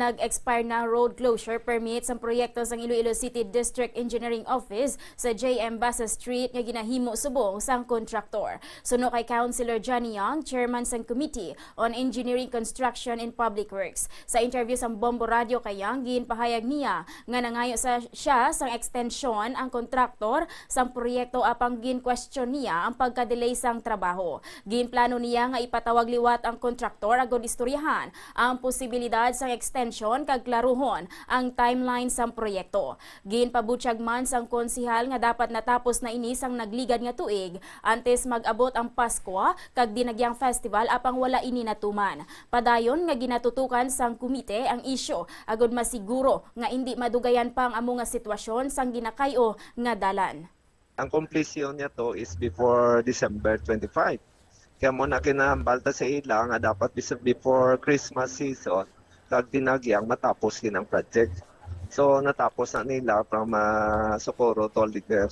nag-expire na road closure permit sa proyekto sa Iloilo City District Engineering Office sa JM Basa Street nga ginahimo subong sang kontraktor. Suno kay Councilor Johnny Young, chairman sang Committee on Engineering Construction and Public Works. Sa interview sa Bombo Radio kay Young, ginpahayag niya nga nangayo sa siya sang extension ang kontraktor sang proyekto apang gin-question niya ang pagka-delay sang trabaho. Ginplano niya nga ipatawag liwat ang kontraktor agod istoryahan ang posibilidad sang extension kag klaruhon ang timeline sang proyekto. Ginpabutyag man sang konsihal nga dapat natapos na ini sang nagligad nga tuig antes mag-abot ang Pasko kag dinagyang festival apang wala ini natuman. Padayon nga ginatutukan sang komite ang isyo agod masiguro nga hindi madugayan pang amo nga sitwasyon sang ginakayo nga dalan. ang completion niya to is before December 25. Kaya mo na kinahambalta sa ila nga dapat before Christmas season, kag dinagyang matapos din ang project. So natapos na nila from uh, Socorro to Liger.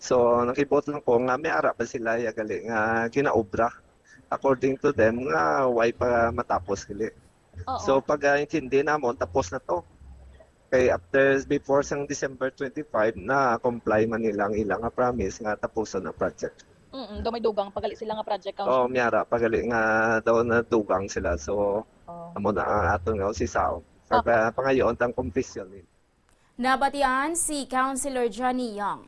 So nakibot lang ko nga may ara pa sila yagali nga ginaobra. According to them nga why pa matapos. Oo. So pag uh, intindi namon tapos na to. Kay after before sang December 25 na comply man nilang ilang nga promise nga tapuson ang project. Mm, do may dugang pagali sila nga project Oh, council. miyara pagali nga daw na dugang sila. So. Amo na ang aton nga si Sao. Pag uh, pangayon tang nila. Nabatian si Councilor Johnny Young.